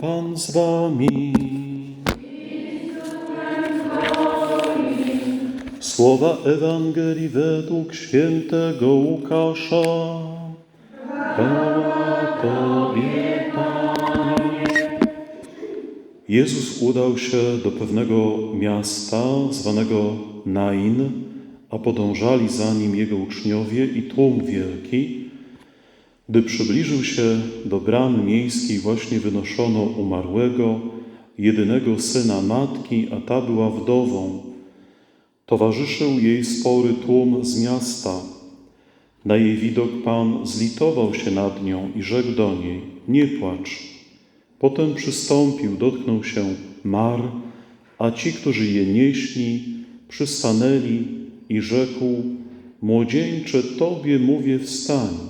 Pan z wami. Słowa Ewangelii według świętego Łukasza. Chwała Tobie, Panie. Jezus udał się do pewnego miasta zwanego Nain, a podążali za nim jego uczniowie i tłum wielki. Gdy przybliżył się do bramy miejskiej, właśnie wynoszono umarłego, jedynego syna matki, a ta była wdową. Towarzyszył jej spory tłum z miasta. Na jej widok Pan zlitował się nad nią i rzekł do niej: Nie płacz. Potem przystąpił, dotknął się mar, a ci, którzy je nieśli, przystanęli i rzekł: Młodzieńcze, tobie mówię, wstań.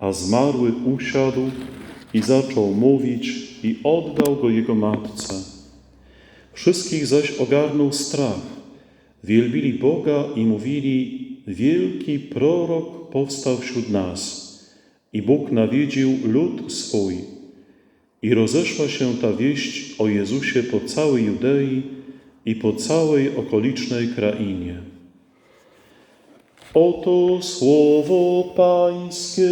A zmarły usiadł i zaczął mówić, i oddał go jego matce. Wszystkich zaś ogarnął strach. Wielbili Boga i mówili: Wielki prorok powstał wśród nas, i Bóg nawiedził lud swój. I rozeszła się ta wieść o Jezusie po całej Judei i po całej okolicznej krainie. Oto słowo Pańskie.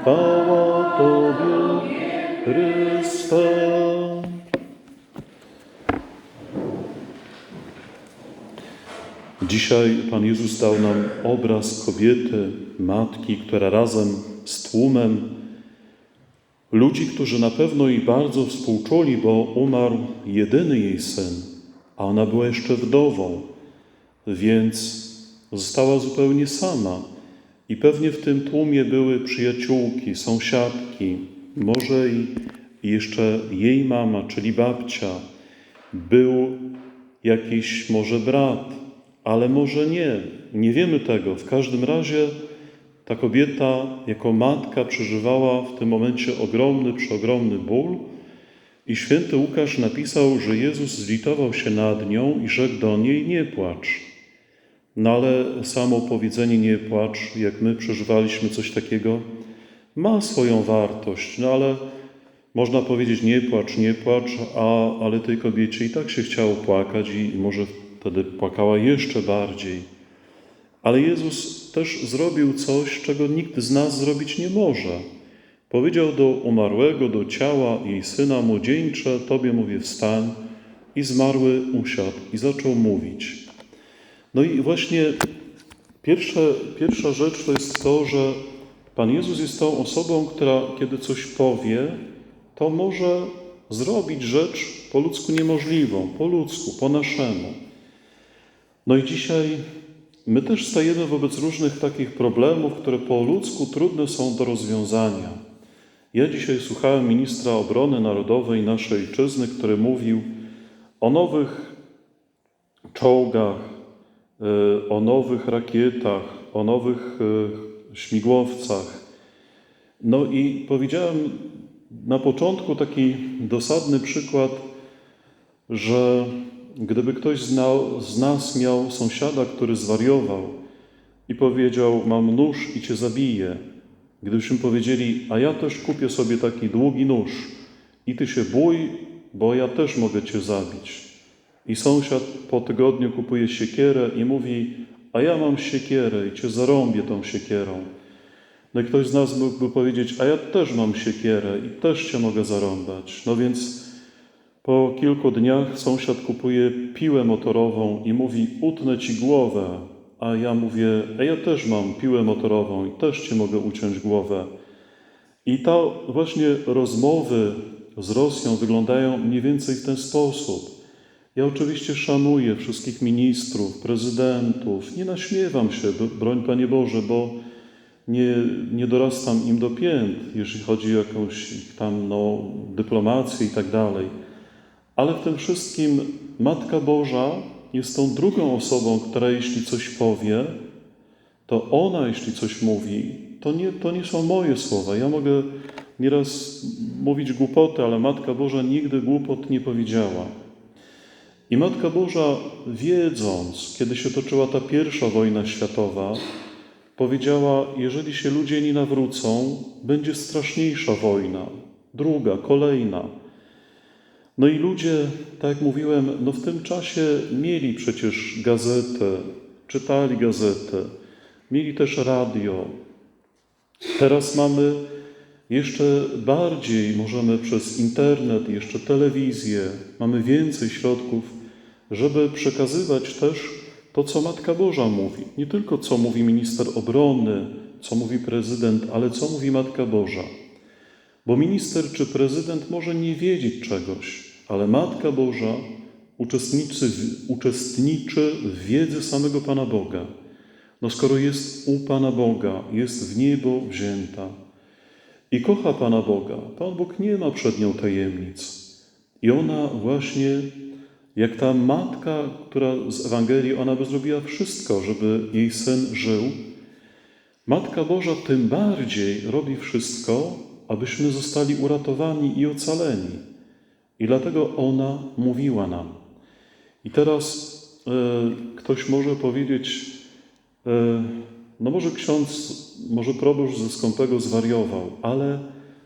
Chwała Tobie, Chryste. Dzisiaj Pan Jezus dał nam obraz kobiety, matki, która razem z tłumem ludzi, którzy na pewno jej bardzo współczuli, bo umarł jedyny jej syn, a ona była jeszcze wdową, więc została zupełnie sama. I pewnie w tym tłumie były przyjaciółki, sąsiadki, może i jeszcze jej mama, czyli babcia, był jakiś może brat, ale może nie, nie wiemy tego. W każdym razie ta kobieta jako matka przeżywała w tym momencie ogromny, przeogromny ból i święty Łukasz napisał, że Jezus zlitował się nad nią i rzekł do niej, nie płacz. No ale samo powiedzenie nie płacz, jak my przeżywaliśmy coś takiego, ma swoją wartość, no ale można powiedzieć nie płacz, nie płacz, a, ale tej kobiecie i tak się chciało płakać i może wtedy płakała jeszcze bardziej. Ale Jezus też zrobił coś, czego nikt z nas zrobić nie może. Powiedział do umarłego, do ciała jej syna młodzieńcze, Tobie mówię wstań, i zmarły usiadł i zaczął mówić. No i właśnie pierwsze, pierwsza rzecz to jest to, że Pan Jezus jest tą osobą, która kiedy coś powie, to może zrobić rzecz po ludzku niemożliwą, po ludzku, po naszemu. No i dzisiaj my też stajemy wobec różnych takich problemów, które po ludzku trudne są do rozwiązania. Ja dzisiaj słuchałem ministra obrony narodowej naszej ojczyzny, który mówił o nowych czołgach, o nowych rakietach, o nowych y, śmigłowcach. No i powiedziałem na początku taki dosadny przykład, że gdyby ktoś znał, z nas miał sąsiada, który zwariował i powiedział: Mam nóż i cię zabiję, gdybyśmy powiedzieli: A ja też kupię sobie taki długi nóż i ty się bój, bo ja też mogę cię zabić. I sąsiad po tygodniu kupuje siekierę i mówi: A ja mam siekierę i cię zarąbię tą siekierą. No i ktoś z nas mógłby powiedzieć: A ja też mam siekierę i też cię mogę zarąbać. No więc po kilku dniach sąsiad kupuje piłę motorową i mówi: Utnę ci głowę. A ja mówię: A ja też mam piłę motorową i też ci mogę uciąć głowę. I to właśnie rozmowy z Rosją wyglądają mniej więcej w ten sposób. Ja oczywiście szanuję wszystkich ministrów, prezydentów, nie naśmiewam się, broń Panie Boże, bo nie, nie dorastam im do pięt, jeśli chodzi o jakąś tam no, dyplomację i tak dalej. Ale w tym wszystkim Matka Boża jest tą drugą osobą, która jeśli coś powie, to ona, jeśli coś mówi, to nie, to nie są moje słowa. Ja mogę nieraz mówić głupoty, ale Matka Boża nigdy głupot nie powiedziała. I Matka Boża, wiedząc, kiedy się toczyła ta pierwsza wojna światowa, powiedziała: Jeżeli się ludzie nie nawrócą, będzie straszniejsza wojna. druga, kolejna. No i ludzie, tak jak mówiłem, no w tym czasie mieli przecież gazetę, czytali gazetę, mieli też radio. Teraz mamy jeszcze bardziej, możemy przez internet, jeszcze telewizję, mamy więcej środków, żeby przekazywać też to, co Matka Boża mówi. Nie tylko co mówi minister obrony, co mówi prezydent, ale co mówi Matka Boża. Bo minister czy prezydent może nie wiedzieć czegoś, ale Matka Boża uczestniczy uczestniczy w wiedzy samego Pana Boga. No skoro jest u Pana Boga, jest w niebo wzięta i kocha Pana Boga, Pan Bóg nie ma przed nią tajemnic. I ona właśnie, jak ta matka, która z Ewangelii, ona by zrobiła wszystko, żeby jej syn żył. Matka Boża tym bardziej robi wszystko, abyśmy zostali uratowani i ocaleni. I dlatego ona mówiła nam. I teraz e, ktoś może powiedzieć, e, no może ksiądz, może proboszcz ze skąpego zwariował, ale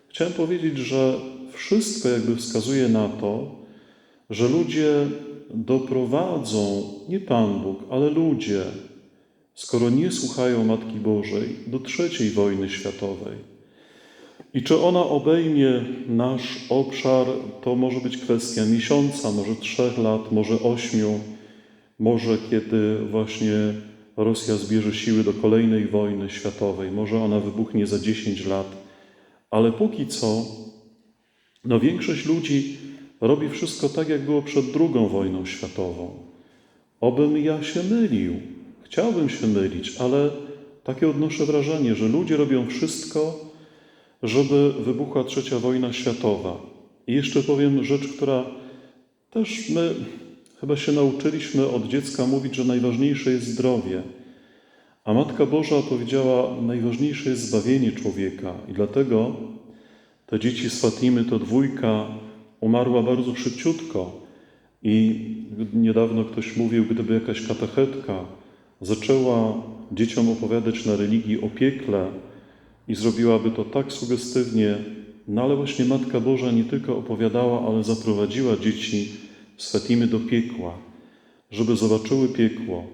chciałem powiedzieć, że wszystko jakby wskazuje na to, że ludzie doprowadzą, nie Pan Bóg, ale ludzie, skoro nie słuchają Matki Bożej, do trzeciej wojny światowej. I czy ona obejmie nasz obszar, to może być kwestia miesiąca, może trzech lat, może ośmiu, może kiedy właśnie Rosja zbierze siły do kolejnej wojny światowej, może ona wybuchnie za 10 lat, ale póki co, no większość ludzi robi wszystko tak, jak było przed II wojną światową. Obym ja się mylił, chciałbym się mylić, ale takie odnoszę wrażenie, że ludzie robią wszystko, żeby wybuchła trzecia wojna światowa. I jeszcze powiem rzecz, która też my chyba się nauczyliśmy od dziecka mówić, że najważniejsze jest zdrowie. A Matka Boża powiedziała, najważniejsze jest zbawienie człowieka. I dlatego te dzieci z Fatimy, to dwójka, umarła bardzo szybciutko. I niedawno ktoś mówił, gdyby jakaś katechetka zaczęła dzieciom opowiadać na religii o piekle, i zrobiłaby to tak sugestywnie, no ale właśnie Matka Boża nie tylko opowiadała, ale zaprowadziła dzieci z Fatimy do piekła, żeby zobaczyły piekło.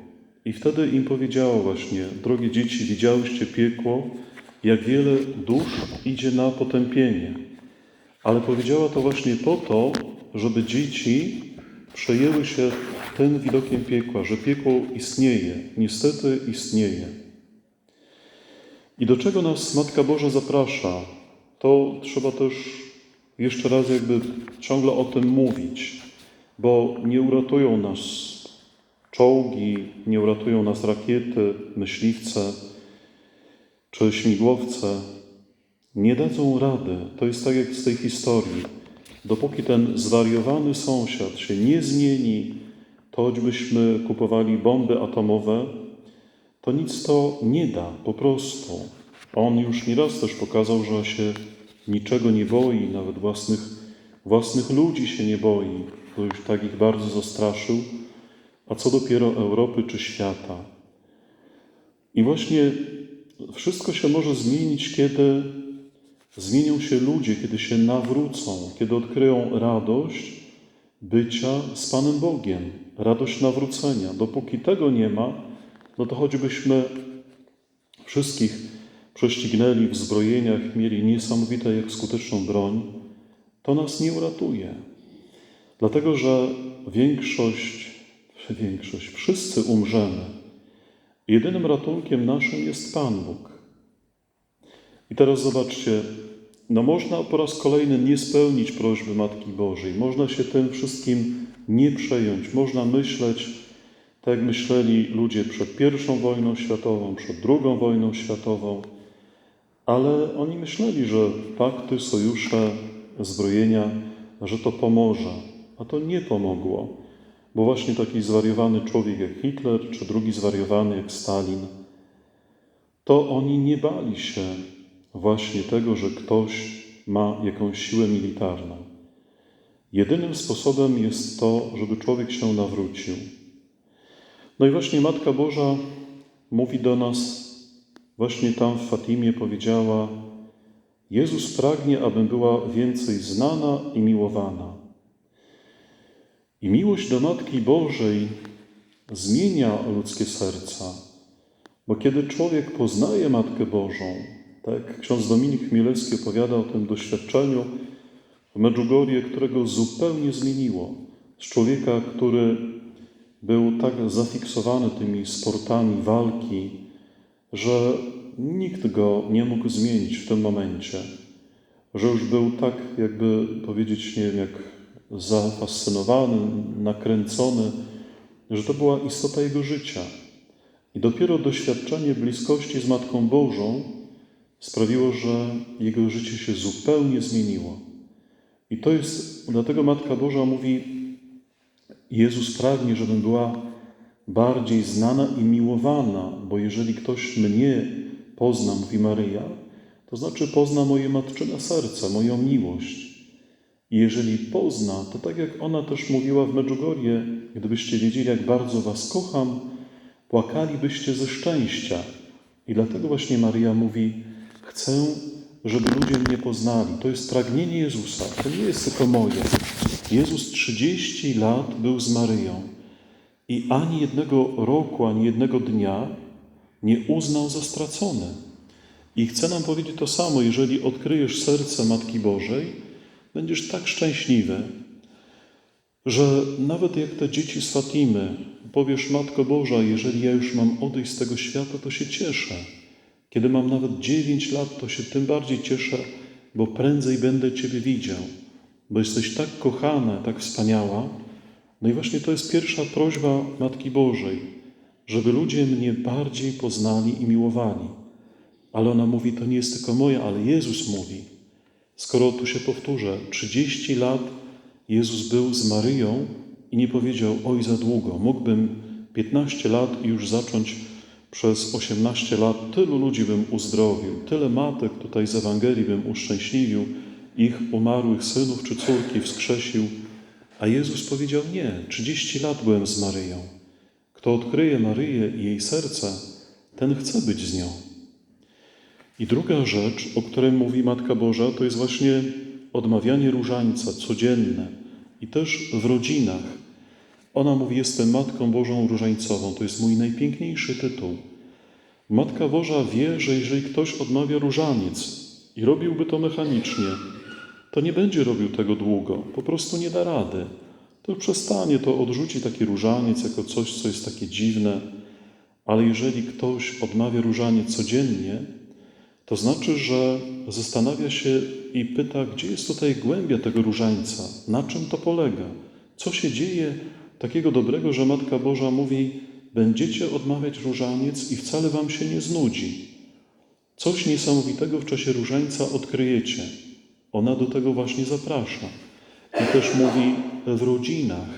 I wtedy im powiedziała właśnie, drogie dzieci, widziałyście piekło, jak wiele dusz idzie na potępienie. Ale powiedziała to właśnie po to, żeby dzieci przejęły się tym widokiem piekła, że piekło istnieje, niestety istnieje. I do czego nas Matka Boża zaprasza, to trzeba też jeszcze raz jakby ciągle o tym mówić, bo nie uratują nas czołgi, nie uratują nas rakiety, myśliwce czy śmigłowce. Nie dadzą rady. To jest tak jak z tej historii. Dopóki ten zwariowany sąsiad się nie zmieni, to choćbyśmy kupowali bomby atomowe, to nic to nie da, po prostu. On już nieraz też pokazał, że się niczego nie boi, nawet własnych, własnych ludzi się nie boi, bo już tak ich bardzo zastraszył, a co dopiero Europy czy świata. I właśnie wszystko się może zmienić, kiedy zmienią się ludzie, kiedy się nawrócą, kiedy odkryją radość bycia z Panem Bogiem, radość nawrócenia. Dopóki tego nie ma, no to choćbyśmy wszystkich prześcignęli w zbrojeniach, mieli niesamowite jak skuteczną broń, to nas nie uratuje. Dlatego, że większość, większość, wszyscy umrzemy. Jedynym ratunkiem naszym jest Pan Bóg. I teraz zobaczcie, no można po raz kolejny nie spełnić prośby Matki Bożej, można się tym wszystkim nie przejąć, można myśleć, tak jak myśleli ludzie przed pierwszą wojną światową, przed drugą wojną światową, ale oni myśleli, że pakty, sojusze, zbrojenia, że to pomoże, a to nie pomogło, bo właśnie taki zwariowany człowiek jak Hitler, czy drugi zwariowany jak Stalin, to oni nie bali się właśnie tego, że ktoś ma jakąś siłę militarną. Jedynym sposobem jest to, żeby człowiek się nawrócił. No i właśnie Matka Boża mówi do nas, właśnie tam w Fatimie powiedziała: Jezus pragnie, abym była więcej znana i miłowana. I miłość do Matki Bożej zmienia ludzkie serca, bo kiedy człowiek poznaje Matkę Bożą, tak ksiądz Dominik Chmielewski opowiada o tym doświadczeniu w Medjugorje, którego zupełnie zmieniło. Z człowieka, który był tak zafiksowany tymi sportami walki, że nikt go nie mógł zmienić w tym momencie, że już był tak, jakby powiedzieć, nie wiem, jak zafascynowany, nakręcony, że to była istota jego życia. I dopiero doświadczenie bliskości z Matką Bożą sprawiło, że jego życie się zupełnie zmieniło. I to jest, dlatego Matka Boża mówi, Jezus pragnie, żebym była bardziej znana i miłowana, bo jeżeli ktoś mnie pozna, mówi Maryja, to znaczy pozna moje matczyne serce, moją miłość. I jeżeli pozna, to tak jak ona też mówiła w Medjugorje, gdybyście wiedzieli, jak bardzo was kocham, płakalibyście ze szczęścia. I dlatego właśnie Maryja mówi, chcę, żeby ludzie mnie poznali. To jest pragnienie Jezusa, to nie jest tylko moje. Jezus 30 lat był z Maryją i ani jednego roku, ani jednego dnia nie uznał za stracony. I chcę nam powiedzieć to samo, jeżeli odkryjesz serce Matki Bożej, będziesz tak szczęśliwy, że nawet jak te dzieci z Fatimy, powiesz Matko Boża, jeżeli ja już mam odejść z tego świata, to się cieszę. Kiedy mam nawet dziewięć lat, to się tym bardziej cieszę, bo prędzej będę Ciebie widział, bo jesteś tak kochana, tak wspaniała. No i właśnie to jest pierwsza prośba Matki Bożej, żeby ludzie mnie bardziej poznali i miłowali. Ale ona mówi, to nie jest tylko moja, ale Jezus mówi. Skoro tu się powtórzę, 30 lat Jezus był z Maryją i nie powiedział, oj za długo, mógłbym 15 lat i już zacząć przez 18 lat, tylu ludzi bym uzdrowił, tyle matek tutaj z Ewangelii bym uszczęśliwił, ich umarłych synów czy córki wskrzesił. A Jezus powiedział, nie, 30 lat byłem z Maryją. Kto odkryje Maryję i jej serce, ten chce być z nią. I druga rzecz, o której mówi Matka Boża, to jest właśnie odmawianie różańca codzienne i też w rodzinach. Ona mówi: Jestem Matką Bożą Różańcową. To jest mój najpiękniejszy tytuł. Matka Boża wie, że jeżeli ktoś odmawia różaniec i robiłby to mechanicznie, to nie będzie robił tego długo, po prostu nie da rady. To przestanie, to odrzuci taki różaniec jako coś, co jest takie dziwne. Ale jeżeli ktoś odmawia różaniec codziennie, to znaczy, że zastanawia się i pyta, gdzie jest tutaj głębia tego różańca, na czym to polega, co się dzieje takiego dobrego, że Matka Boża mówi: Będziecie odmawiać różaniec i wcale wam się nie znudzi. Coś niesamowitego w czasie różańca odkryjecie. Ona do tego właśnie zaprasza. I też mówi w rodzinach.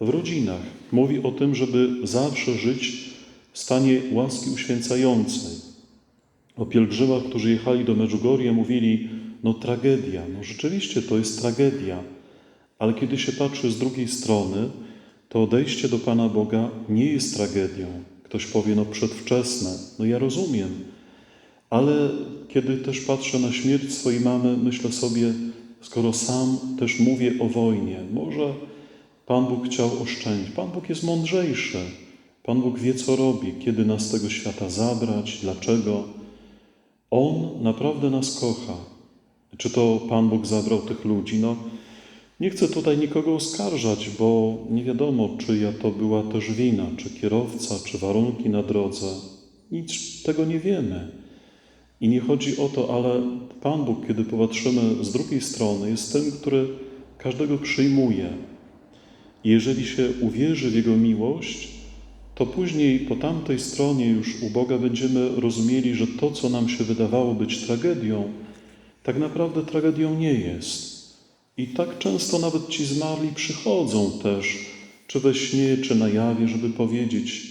W rodzinach mówi o tym, żeby zawsze żyć w stanie łaski uświęcającej o pielgrzymach, którzy jechali do Medjugorje, mówili, no tragedia, no rzeczywiście to jest tragedia, ale kiedy się patrzy z drugiej strony, to odejście do Pana Boga nie jest tragedią. Ktoś powie, no przedwczesne, no ja rozumiem, ale kiedy też patrzę na śmierć swojej mamy, myślę sobie, skoro sam też mówię o wojnie, może Pan Bóg chciał oszczędzić. Pan Bóg jest mądrzejszy. Pan Bóg wie, co robi, kiedy nas z tego świata zabrać, dlaczego. On naprawdę nas kocha. Czy to Pan Bóg zabrał tych ludzi? No, nie chcę tutaj nikogo oskarżać, bo nie wiadomo, czyja to była też wina, czy kierowca, czy warunki na drodze. Nic tego nie wiemy. I nie chodzi o to, ale Pan Bóg, kiedy popatrzymy z drugiej strony, jest tym, który każdego przyjmuje. I jeżeli się uwierzy w Jego miłość, to później po tamtej stronie już u Boga będziemy rozumieli, że to, co nam się wydawało być tragedią, tak naprawdę tragedią nie jest. I tak często nawet ci zmarli przychodzą też, czy we śnie, czy na jawie, żeby powiedzieć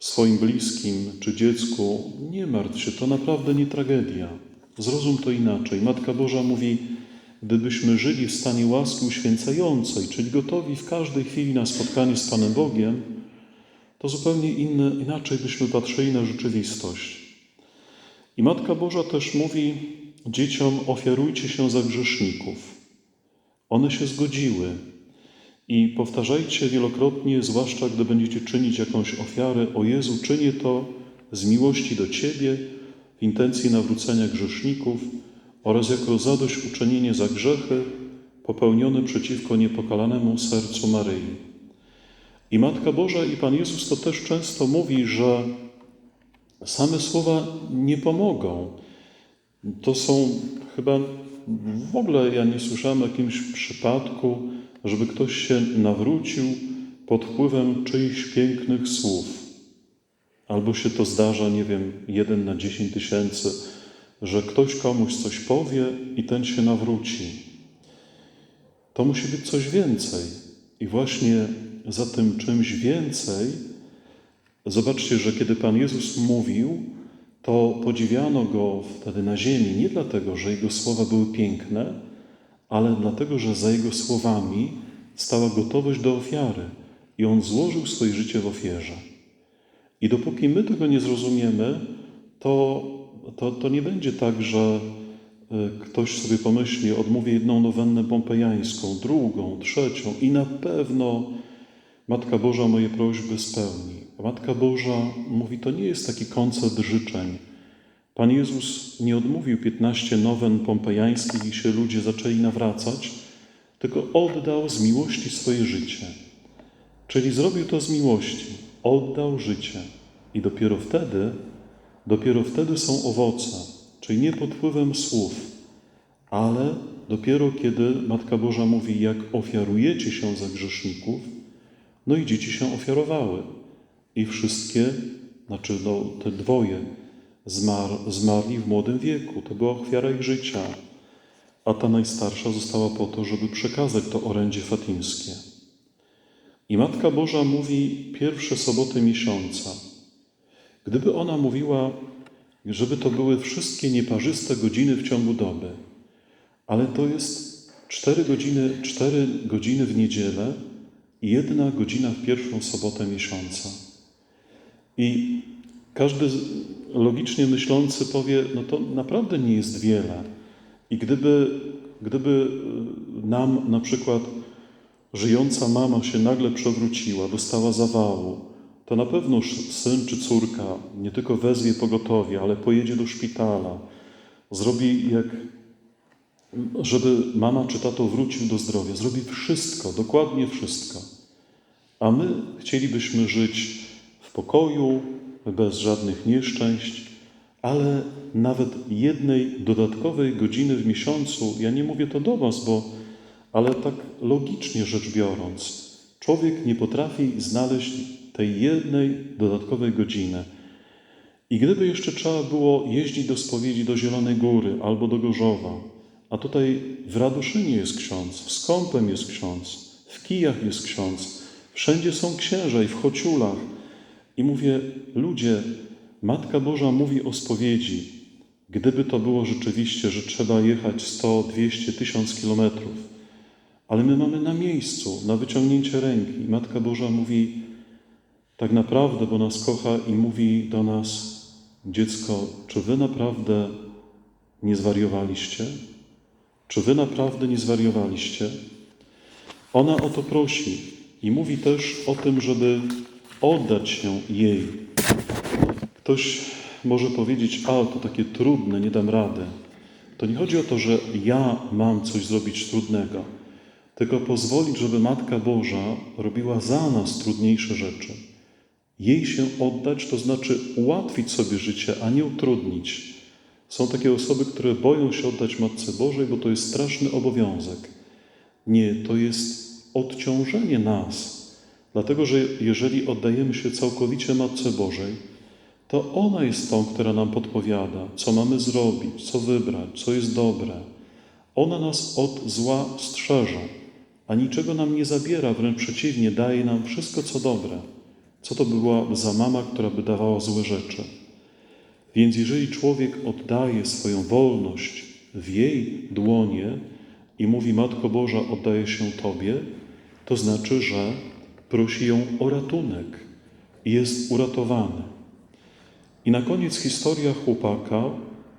swoim bliskim czy dziecku: Nie martw się, to naprawdę nie tragedia. Zrozum to inaczej. Matka Boża mówi: Gdybyśmy żyli w stanie łaski uświęcającej, czyli gotowi w każdej chwili na spotkanie z Panem Bogiem, to zupełnie inne, inaczej byśmy patrzyli na rzeczywistość. I Matka Boża też mówi dzieciom: ofiarujcie się za grzeszników. One się zgodziły. I powtarzajcie wielokrotnie, zwłaszcza gdy będziecie czynić jakąś ofiarę: O Jezu, czynię to z miłości do Ciebie, w intencji nawrócenia grzeszników oraz jako zadośćuczynienie za grzechy popełnione przeciwko niepokalanemu sercu Maryi. I Matka Boża i Pan Jezus to też często mówi, że same słowa nie pomogą. To są chyba w ogóle ja nie słyszałem o jakimś przypadku, żeby ktoś się nawrócił pod wpływem czyichś pięknych słów. Albo się to zdarza, nie wiem, jeden na dziesięć tysięcy, że ktoś komuś coś powie i ten się nawróci. To musi być coś więcej. I właśnie za tym czymś więcej, zobaczcie, że kiedy Pan Jezus mówił, to podziwiano go wtedy na ziemi nie dlatego, że jego słowa były piękne, ale dlatego, że za jego słowami stała gotowość do ofiary i on złożył swoje życie w ofierze. I dopóki my tego nie zrozumiemy, to, to, to nie będzie tak, że y, ktoś sobie pomyśli, odmówię jedną nowennę pompejańską, drugą, trzecią i na pewno Matka Boża moje prośby spełni. Matka Boża mówi, to nie jest taki koncert życzeń. Pan Jezus nie odmówił 15 nowen pompejańskich i się ludzie zaczęli nawracać, tylko oddał z miłości swoje życie. Czyli zrobił to z miłości, oddał życie. I dopiero wtedy, dopiero wtedy są owoce, czyli nie pod wpływem słów, ale dopiero kiedy Matka Boża mówi, jak ofiarujecie się za grzeszników, no i dzieci się ofiarowały. I wszystkie, znaczy no, te dwoje, zmar, zmarli w młodym wieku. To była ofiara ich życia. A ta najstarsza została po to, żeby przekazać to orędzie fatimskie. I Matka Boża mówi pierwsze soboty miesiąca. Gdyby ona mówiła, żeby to były wszystkie nieparzyste godziny w ciągu doby, ale to jest cztery godziny, cztery godziny w niedzielę i jedna godzina w pierwszą sobotę miesiąca. I każdy logicznie myślący powie, no to naprawdę nie jest wiele. I gdyby, gdyby nam na przykład żyjąca mama się nagle przewróciła, dostała zawału, to na pewno syn czy córka nie tylko wezwie pogotowie, ale pojedzie do szpitala, zrobi jak, żeby mama czy tato wrócił do zdrowia, zrobi wszystko, dokładnie wszystko. A my chcielibyśmy żyć w pokoju, bez żadnych nieszczęść, ale nawet jednej dodatkowej godziny w miesiącu, ja nie mówię to do Was, bo, ale tak logicznie rzecz biorąc, człowiek nie potrafi znaleźć tej jednej dodatkowej godziny. I gdyby jeszcze trzeba było jeździć do spowiedzi do Zielonej Góry albo do Gorzowa, a tutaj w Radoszynie jest ksiądz, w Skąpem jest ksiądz, w Kijach jest ksiądz, wszędzie są księża i w Chociulach. I mówię, ludzie, Matka Boża mówi o spowiedzi. Gdyby to było rzeczywiście, że trzeba jechać 100, 200, 1000 kilometrów, ale my mamy na miejscu, na wyciągnięcie ręki. Matka Boża mówi tak naprawdę, bo nas kocha i mówi do nas, dziecko, czy wy naprawdę nie zwariowaliście? Czy wy naprawdę nie zwariowaliście? Ona o to prosi i mówi też o tym, żeby oddać się jej. Ktoś może powiedzieć, a to takie trudne, nie dam rady. To nie chodzi o to, że ja mam coś zrobić trudnego, tylko pozwolić, żeby Matka Boża robiła za nas trudniejsze rzeczy. Jej się oddać, to znaczy ułatwić sobie życie, a nie utrudnić. Są takie osoby, które boją się oddać Matce Bożej, bo to jest straszny obowiązek. Nie, to jest odciążenie nas. Dlatego, że jeżeli oddajemy się całkowicie Matce Bożej, to ona jest tą, która nam podpowiada, co mamy zrobić, co wybrać, co jest dobre. Ona nas od zła strzeże, a niczego nam nie zabiera, wręcz przeciwnie, daje nam wszystko, co dobre. Co to by była za mama, która by dawała złe rzeczy? Więc jeżeli człowiek oddaje swoją wolność w jej dłonie i mówi Matko Boża, oddaje się Tobie, to znaczy, że prosi ją o ratunek i jest uratowany. I na koniec historia chłopaka,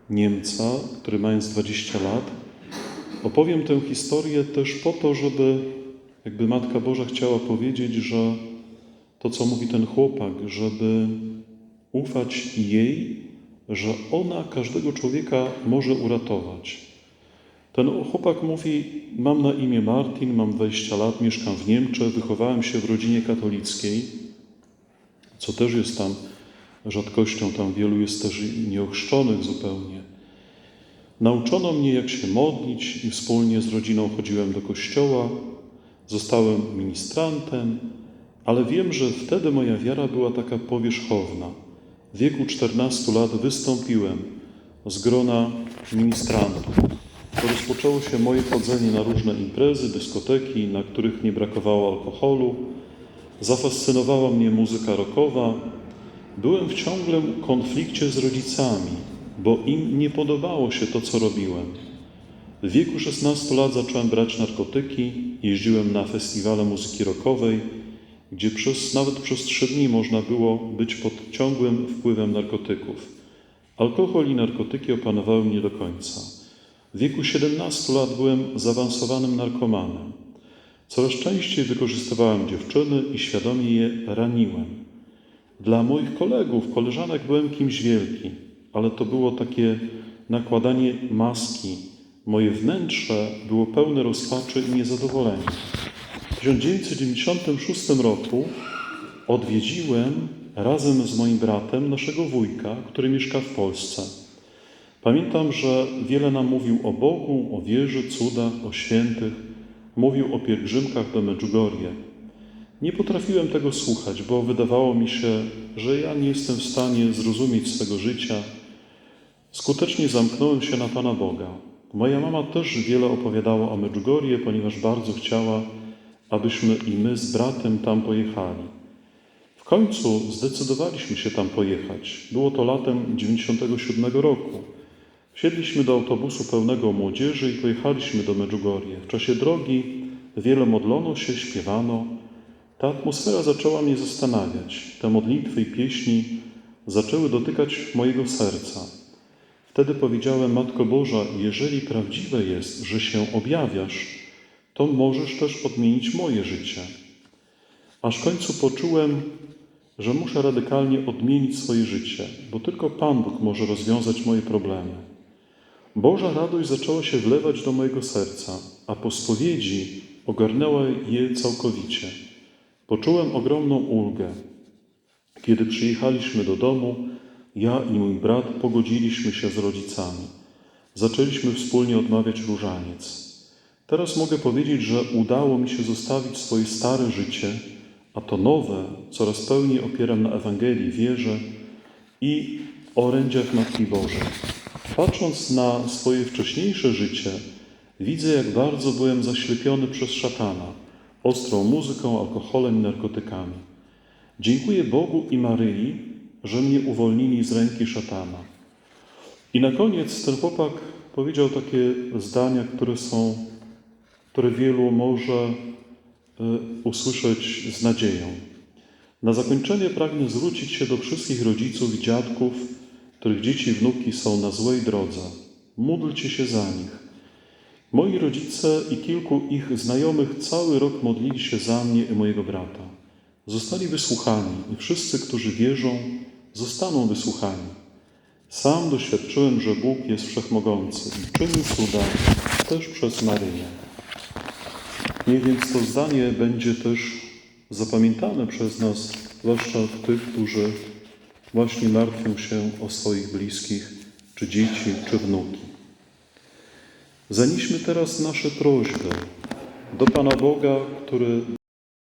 Niemca, który mając 20 lat, opowiem tę historię też po to, żeby jakby Matka Boża chciała powiedzieć, że to, co mówi ten chłopak, żeby ufać jej, że ona każdego człowieka może uratować. Ten chłopak mówi: Mam na imię Martin, mam 20 lat, mieszkam w Niemczech, wychowałem się w rodzinie katolickiej, co też jest tam rzadkością, tam wielu jest też nieochrzczonych zupełnie. Nauczono mnie, jak się modlić, i wspólnie z rodziną chodziłem do kościoła. Zostałem ministrantem, ale wiem, że wtedy moja wiara była taka powierzchowna. W wieku 14 lat wystąpiłem z grona ministrantów. Rozpoczęło się moje chodzenie na różne imprezy, dyskoteki, na których nie brakowało alkoholu. Zafascynowała mnie muzyka rockowa. Byłem w ciągłym konflikcie z rodzicami, bo im nie podobało się to, co robiłem. W wieku 16 lat zacząłem brać narkotyki, jeździłem na festiwale muzyki rockowej, gdzie przez, nawet przez trzy dni można było być pod ciągłym wpływem narkotyków. Alkohol i narkotyki opanowały mnie do końca. W wieku 17 lat byłem zaawansowanym narkomanem. Coraz częściej wykorzystywałem dziewczyny i świadomie je raniłem. Dla moich kolegów, koleżanek byłem kimś wielki, ale to było takie nakładanie maski. Moje wnętrze było pełne rozpaczy i niezadowolenia. W 1996 roku odwiedziłem razem z moim bratem naszego wujka, który mieszka w Polsce. Pamiętam, że wiele nam mówił o Bogu, o wierze, cudach, o świętych. Mówił o pielgrzymkach do Medjugorje. Nie potrafiłem tego słuchać, bo wydawało mi się, że ja nie jestem w stanie zrozumieć swego życia. Skutecznie zamknąłem się na Pana Boga. Moja mama też wiele opowiadała o Medjugorje, ponieważ bardzo chciała, abyśmy i my z bratem tam pojechali. W końcu zdecydowaliśmy się tam pojechać. Było to latem 97 roku. Wsiedliśmy do autobusu pełnego młodzieży i pojechaliśmy do Medjugorje. W czasie drogi wiele modlono się, śpiewano. Ta atmosfera zaczęła mnie zastanawiać. Te modlitwy i pieśni zaczęły dotykać mojego serca. Wtedy powiedziałem, Matko Boża, jeżeli prawdziwe jest, że się objawiasz, to możesz też odmienić moje życie. Aż w końcu poczułem, że muszę radykalnie odmienić swoje życie, bo tylko Pan Bóg może rozwiązać moje problemy. Boża radość zaczęła się wlewać do mojego serca, a po spowiedzi ogarnęła je całkowicie. Poczułem ogromną ulgę. Kiedy przyjechaliśmy do domu, ja i mój brat pogodziliśmy się z rodzicami. Zaczęliśmy wspólnie odmawiać różaniec. Teraz mogę powiedzieć, że udało mi się zostawić swoje stare życie, a to nowe coraz pełniej opieram na Ewangelii, wierze i orędziach Matki Bożej. Patrząc na swoje wcześniejsze życie, widzę, jak bardzo byłem zaślepiony przez szatana, ostrą muzyką, alkoholem i narkotykami. Dziękuję Bogu i Maryi, że mnie uwolnili z ręki szatana. I na koniec ten chłopak powiedział takie zdania, które są, które wielu może y, usłyszeć z nadzieją. Na zakończenie pragnę zwrócić się do wszystkich rodziców i dziadków, których dzieci i wnuki są na złej drodze. Módlcie się za nich. Moi rodzice i kilku ich znajomych cały rok modlili się za mnie i mojego brata. Zostali wysłuchani i wszyscy, którzy wierzą, zostaną wysłuchani. Sam doświadczyłem, że Bóg jest wszechmogący i czyni cuda też przez Maryję. Niech więc to zdanie będzie też zapamiętane przez nas, zwłaszcza tych, którzy właśnie martwią się o swoich bliskich, czy dzieci, czy wnuki. Zanieśmy teraz nasze prośby do Pana Boga, który